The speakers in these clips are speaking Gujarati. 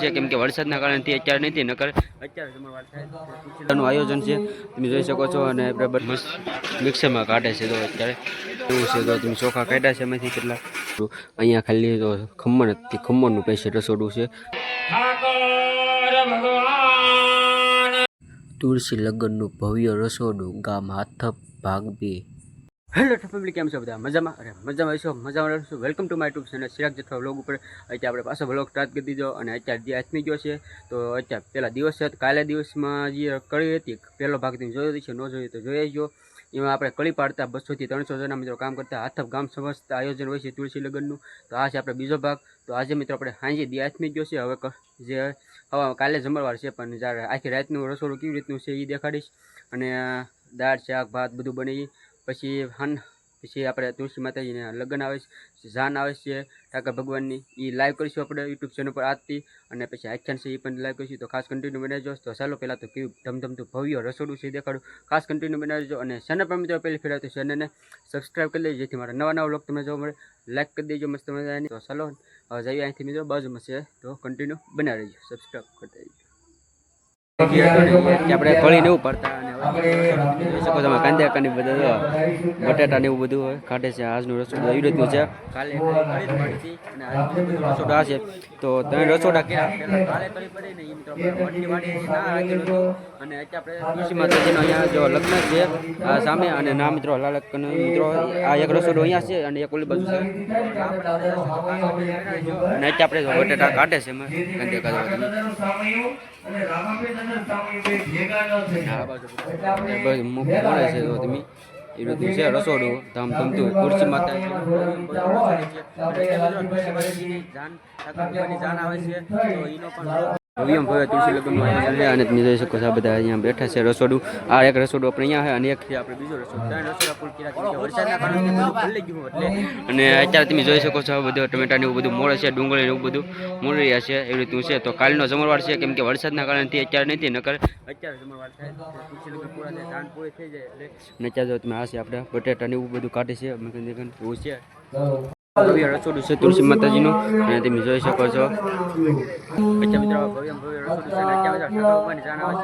છે કેમ કે વરસાદના કારણથી અત્યારે નથી નકર અત્યારે આયોજન છે તમે જોઈ શકો છો અને બરાબર મસ્ત મિક્સરમાં કાઢે છે તો અત્યારે. એવું છે તો તમે ચોખા કાઢ્યા છે એમાંથી કેટલા અહીંયા ખાલી તો ખમણ ખમણનું પૈસે રસોડું છે. તુલસી લગ્નનું ભવ્ય રસોડું ગામ હાથપ ભાગ બે. હેલો ફેમિલી કેમ છો બધા? મજામાં? અરે, મજામાં હશો? મજામાં રહેશો? Welcome to my tube channel Chirag જથ્થા વ્લોગ ઉપર. અત્યારે આપણે પાછો વ્લોગ સ્ટાર્ટ કરી દીધો અને અત્યારે જે આથમી ગયો છે, તો અત્યારે પહેલા દિવસ છે કાલે દિવસમાં જે કળી હતી, પહેલો ભાગ તમે જોયો છે ન જોયો તો જોઈ ગયો એમાં આપણે કળી પાડતા બસોથી ત્રણસો જણા મિત્રો કામ કરતા. હાથપ ગામ સમસ્ત આયોજન હોય છે તુલસી લગ્નનું. તો આ છે આપણે બીજો ભાગ. તો આજે મિત્રો આપણે સાંજે દી આથમી ગયો છે, હવે જે હવે કાલે જમણવાર છે, પણ જ્યારે આખી રાતનું રસોડું કેવી રીતનું છે એ દેખાડીશ. અને દાળ, શાક, ભાત બધું બની પછી હાન, પછી આપણે તુલસી માતાજીને લગ્ન આવે છે, જાન આવે છે, ઠાકર ભગવાનની એ લાઈવ કરીશું આપણે યુટ્યુબ ચેનલ પર આજથી. અને પછી આખ્યાન છે એ પણ લાઈવ કરીશું. તો ખાસ કન્ટિન્યુ બનાવજો તો ચાલો પહેલાં તો કેવું ધમધમતું ભવ્ય રસોડું છે દેખાડું. ખાસ કન્ટિન્યુ બનાવજો અને ચેનલ પર મિત્રો પહેલી ફેર આવે તો ચેનલને સબસ્ક્રાઈબ કરી લેજો. જેથી મારા નવા નવા વ્લોગ તમને જોવા મળે. લાઈક કરી દેજો મસ્ત મજાની. તો ચાલો, હવે જઈએ અહીંથી મિત્રો બાજુમાં છે. તો કન્ટિન્યુ બનાવી દેજો સબસ્ક્રાઈબ કરી રહેજો કે આપણે કળીને એવું પડતા અને જોઈ શકો તમે કાંદા કાંદી બધા બટાટા ને એવું બધું હોય કાઢે છે આજનું રસોડું એવી રીતનું છે. કાલે રસોડા છે. તો તમે રસોડા કાલે પડી ને અને અત્યારે તુલસી માતાજીનો અહીંયા જો લગ્ન છે આ સામે અને ના મિત્રો લાલક મિત્રો આ એક રસોડું અહીંયા છે અને એક ઓલી બાજુ છે. અને અત્યારે આપણે બટાટા કાઢે છે એમાં કાંદા કાઢવા આ બાજુ બસ મુખ મળે છે તો તમે. એ રીતનું છે રસોડું. ધામ ધમતું તુલસી માતા જાન આવે છે. તો એનો પણ ભવ્યમ ભવ્ય તુલસી લગ્નનું આયોજન છે અને તમે જોઈ શકો છો આ બધા અહીંયા બેઠા છે રસોડું. આ એક રસોડું આપણે અહીંયા છે અને એક છે આપણે બીજો રસોડું. ત્રણ રસોડા ફૂલ કર્યા કે વરસાદના કારણે ગયું એટલે. અને અત્યારે તમે જોઈ શકો છો બધું ટમેટા એવું બધું મોડે છે ડુંગળી એવું બધું મોડી રહ્યા છે એવી રીતનું છે. તો કાલનો જમણવાર છે કેમ કે વરસાદના કારણે અત્યારે નથી નકર અત્યારે જમણવાર થાય. તુલસી લગ્ન પૂરા થાય ધાન પૂરી થઈ જાય એટલે. અને અત્યારે તમે આ છે આપણે બટેટા ને એવું બધું કાઢે છે એવું છે. ભવ્ય રસોડું છે, તુલસી માતાજીનું. અને તમે જોઈ શકો છો.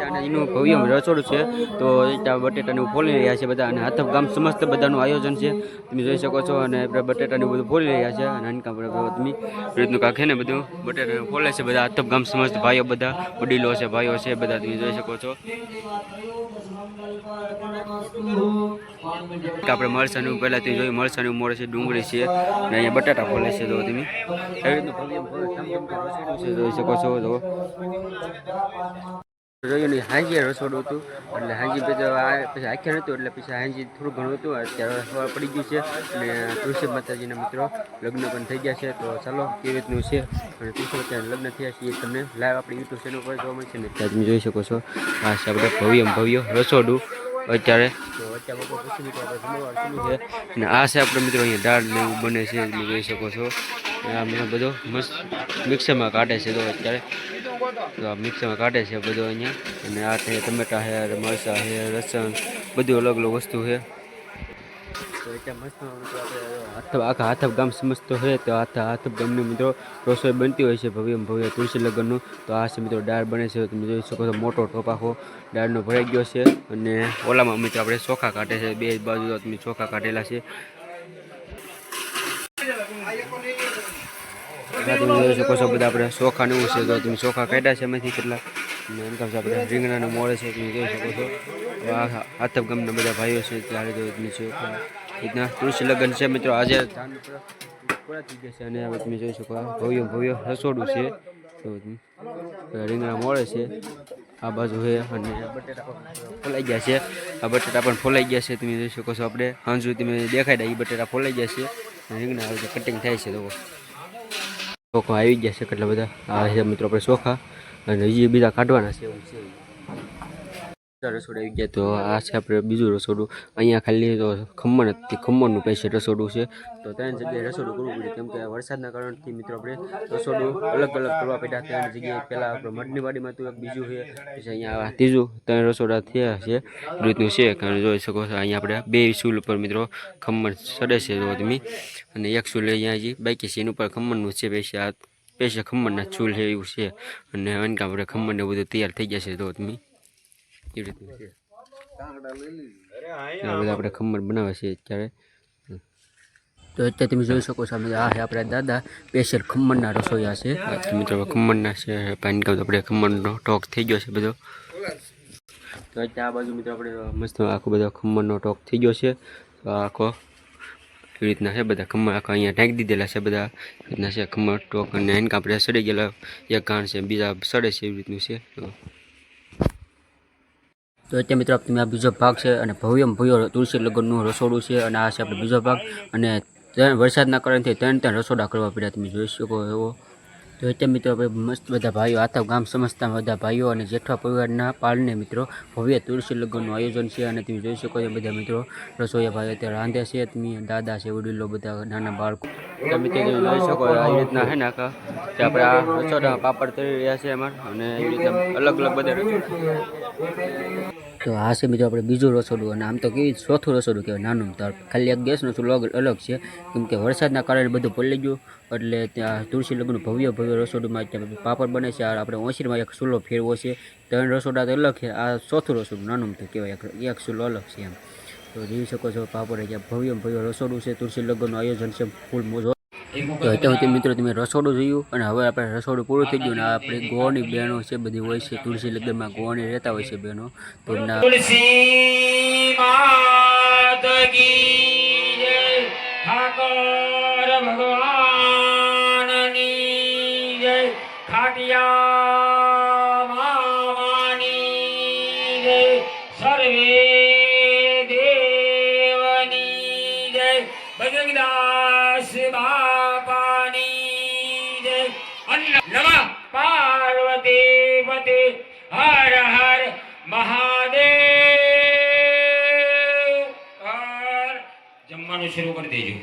અને એનું ભવ્ય રસોડું છે. તો ત્યાં બટેટાનું ફોલી રહ્યા છે બધા અને હાથપ સમસ્ત બધાનું આયોજન છે. તમે જોઈ શકો છો અને આપણે બટેટાનું બધું ફોલી રહ્યા છે અને અનકા તમે રીતનું છે ને બધું બટેટાને ફોલે છે બધા. હાથપ ગામ ભાઈઓ બધા, વડીલો છે, ભાઈઓ છે, બધા તમે જોઈ શકો છો. આપણે મરસાનું પહેલાંથી જોયું મરસાનું મોડે છે, ડુંગળી છે અને અહીંયા બટાટા ફોલે છે તો તમે. એવી રીતનું જોઈ શકો છો તો જોયું ને હાંજી રસોડું હતું. એટલે હાંજી પછી પછી આખ્યા નહોતું એટલે પછી હાંજી થોડું ઘણું હતું. અત્યારે સવાર પડી ગયું છે. અને તુલસી માતાજીના મિત્રો લગ્ન પણ થઈ ગયા છે. તો ચાલો, કેવી રીતનું છે? અને તુલસી માતાના લગ્ન થયા છે એ તમને લાઈવ આપણી યુટ્યુબ ચેનલ પર જોવા મળશે. ને ત્યાં તમે જોઈ શકો છો આ છે આપણે ભવ્ય ભવ્ય રસોડું અત્યારે. અને આ છે આપણે મિત્રો અહીંયા દાળ ને એવું બને છે, તમે જોઈ શકો છો. આ બધો મસ્ત મિક્સરમાં કાઢે છે તો અત્યારે. તો આ મિક્સરમાં કાઢે છે બધું અહીંયા. અને આ છે ટમેટા છે મરચાં છે, લસણ, બધું અલગ અલગ વસ્તુ છે. તો આખા હાથબ ગામ સમજતો હોય તો હાથ હાથબ ગામની મિત્રો રસોઈ બનતી હોય છે ભવ્ય ભવ્ય તુલસી લગ્નનું. તો આ છે મિત્રો દાળ બને છે. તમે જોઈ શકો છો મોટો ટોપાખો દાળનો ભરાઈ ગયો છે. અને ઓલામાં મિત્રો આપણે ચોખા કાઢે છે. બે બાજુ તમે ચોખા કાઢેલા છે. જોઈ શકો છો બધા આપણે ચોખા છે, તો તમે ચોખા કાઢ્યા છે એમાંથી કેટલા અને રીંગણાને મોળે છે, તમે જોઈ શકો છો. આ બધા ભાઈઓ છે રીતના તુલસી છે, મિત્રો. આજે જોઈ શકો ભવ્ય ભવ્ય રસોડું છે. રીંગણા મોળે છે. આ બાજુ છે, અને બટેટા ફોલાઈ ગયા છે. આ બટેટા પણ ફોલાઈ ગયા છે, તમે જોઈ શકો છો આપણે. હાંજુ તમે દેખાય એ બટેટા ફોલાઈ ગયા છે. રીંગણા હવે કટિંગ થાય છે તો ચોખા આવી ગયા છે કેટલા બધા. આ છે મિત્રો આપણે ચોખા અને હજી બીજા કાઢવાના છે એવું છે. રસોડું આવી ગયા. તો આ છે આપણે બીજું રસોડું. અહીંયા ખાલી તો ખમણ ખમણનું પૈસે રસોડું છે. તો ત્રણ જગ્યાએ રસોડું કરવું પડ્યું કેમ કે વરસાદના કારણથી મિત્રો આપણે રસોડું અલગ અલગ કરવા પડ્યા. ત્રણ જગ્યાએ પહેલાં આપણે મઢની વાડીમાં તો એક બીજું છે. પછી અહીંયા ત્રીજું, ત્રણ રસોડા થયા છે. રીતનું છે. કારણ જોઈ શકો છો, અહીંયા આપણે બે ચૂલ ઉપર મિત્રો ખમણ સડે છે જો તમે અને એક ચૂલ અહીંયા હજી બાકી છે, એની ઉપર ખમણનું છે પૈસા પૈસા ખમણના ચૂલ છે, એવું છે. અને અનકા આપણે ખમણ ને બધું તૈયાર થઈ જશે તો તમે એ રીતનું છે બધા આપણે ખમણ બનાવે છે અત્યારે. તો અત્યારે તમે જોઈ શકો છો આ છે આપણા દાદા. સ્પેશિયલ ખમણના રસોઈયા છે. મિત્રો ખમણના છે પાણી તો આપણે ખમણનો ટોક થઈ ગયો છે બધો. તો અત્યારે આ બાજુ મિત્રો આપણે મસ્ત આખો બધો ખમણનો ટોક થઈ ગયો છે. તો આખો એવી રીતના છે બધા ખમણ? આખા અહીંયા ઢાંકી દીધેલા છે બધા. એવી રીતના છે ખમણ ટોક અને એને આપણે સડી ગયેલા. એક ગાણ છે બીજા સડે છે એવી રીતનું છે. તો અત્યારે મિત્રો તમે આ બીજો ભાગ છે અને ભવ્યમ ભવ્ય તુલસી લગ્નનું રસોડું છે અને આ છે આપણે બીજો ભાગ. અને વરસાદના કારણથી ત્રણ ત્રણ રસોડા કરવા પડ્યા તમે જોઈ શકો એવો. તો અત્યારે મિત્રો આપણે મસ્ત બધા ભાઈઓ, આથા ગામ સમજતા બધા ભાઈઓ અને જેઠવા પરિવારના પાલને મિત્રો ભવ્ય તુલસી લગ્નનું આયોજન છે અને તમે જોઈ શકો છો બધા મિત્રો રસોઈયા ભાઈઓ અત્યારે રાંધે છે, તમે, દાદા છે, વડીલો બધા નાના બાળકો. તો મિત્રો તમે જોઈ શકો આવી રીતના છે ને કે આપણે આ રસોડા પાપડ તળી રહ્યા છે એમાં અને એવી રીતે અલગ અલગ બધા તો આ છે બીજું આપણે બીજું રસોડું અને આમ તો કેવી ચોથું રસોડું કહેવાય, નાનું તો ખાલી એક ગેસનું ચૂલો અલગ છે. કેમ કે વરસાદના કારણે બધું પલળી ગયું, એટલે ત્યાં તુલસી લગ્નનું ભવ્ય ભવ્ય રસોડુંમાં ત્યાં પાપડ બને છે. આપણે ઓછીમાં એક ચૂલો ફેરવો છે. ત્રણ રસોડા તો અલગ છે. આ ચોથું રસોડું નાનું તો કહેવાય, એક ચૂલો અલગ છે એમ. તો જોઈ શકો છો, પાપડ ભવ્ય ભવ્ય રસોડું છે. તુલસી લગ્નનું આયોજન છે. ફૂલ મોજો તો અત્યાર મિત્રો તમે રસોડું જોયું અને હવે આપણે રસોડું પૂરું થઈ ગયું ને આપણે ગોળની બહેનો છે બધી હોય છે તુલસી લગ્નમાં ગોળની રહેતા હોય છે બહેનો. તો સર્વે દેવની જય. બજરંગદાસ જમવાનું શરૂ કરી દેજો.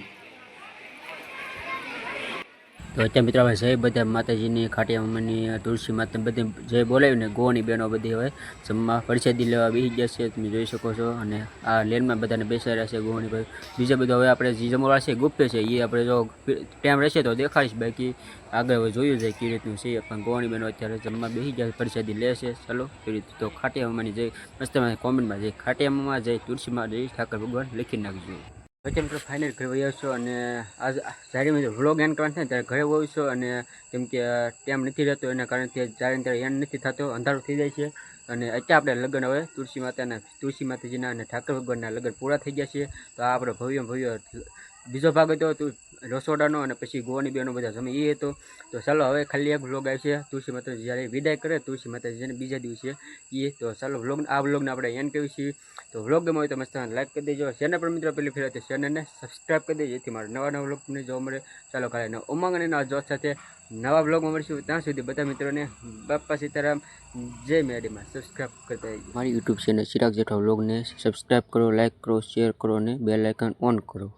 તો અત્યારે મિત્રો હવે જય બધા માતાજીની ખાટિયા મમ્મીની તુલસી માતા બધી જય બોલાવીને ગોવાની બહેનો બધી હવે જમવા પરસેદી લેવા બેસી જશે તમે જોઈ શકો છો. અને આ લેનમાં બધાને બેસાડ્યા છે ગોવાની ભાઈ. બીજા બધા હવે આપણે જે જમવા છે, ગુપ્ત છે એ આપણે જો ટાઈમ રહેશે તો દેખાડીશ. બાકી આગળ હવે જોયું છે કેવી રીતનું છે, પણ ગોવાની બહેનો અત્યારે જમવા બેસી જાય પરસેદી લેશે ચાલો, એ રીતે તો ખાટિયા મમ્માની જય મસ્ત કોમેન્ટમાં જય ખાટિયા મમ્મા જય તુલસીમાં જય ઠાકર ભગવાન લખી નાખજો. અત્યારે મિત્રો ફાઇનલ ઘરે વહી આવશો અને આજ જ્યારે મેં વ્લોગ એન્ડ કરવાનું ને ત્યારે ઘરે હોઉં છું અને કેમ કે ટાઈમ નથી રહેતો એના કારણથી જ્યારે ત્યારે એન્ડ નથી થતો, અંધારું થઈ જાય છે. અને અત્યારે આપણે લગ્ન હવે તુલસી માતાના, તુલસી માતાજીના અને ઠાકર ભગવાનના લગ્ન પૂરા થઈ ગયા છે. તો આ આપણો ભવ્ય ભવ્ય બીજો ભાગ હતો તું રસોડાનો અને પછી ગોવાની બેનો બધા જમે એ હતો. તો ચાલો હવે ખાલી એક વ્લોગ આવશે તુલસી માતાજી જ્યારે વિદાય કરે, તુલસી માતાજીને બીજા દિવસે એ. તો ચાલો વ્લોગ આ વ્લોગને આપણે એન કહીએ છીએ. તો વ્લોગ ગમે તો મસ્ત લાઈક કરી દેજો. ચેનલ પર મિત્રો પહેલી ફેર તો ચેનલને સબસ્ક્રાઈબ કરી દેજો, જેથી મારા નવા નવા વ્લોગને જોવા મળે. ચાલો કાલે ઉમંગ અને નવા જોશ સાથે નવા વ્લોગમાં મળીશું. ત્યાં સુધી બધા મિત્રોને બાપા સીતારામ, જય મેડીમાં સબસ્ક્રાઈબ કરતા મારી યુટ્યુબ ચેનલ ચિરાગ જેઠા વ્લોગને સબસ્ક્રાઈબ કરો લાઈક કરો શેર કરો અને બેલ આઇકન ઓન કરો.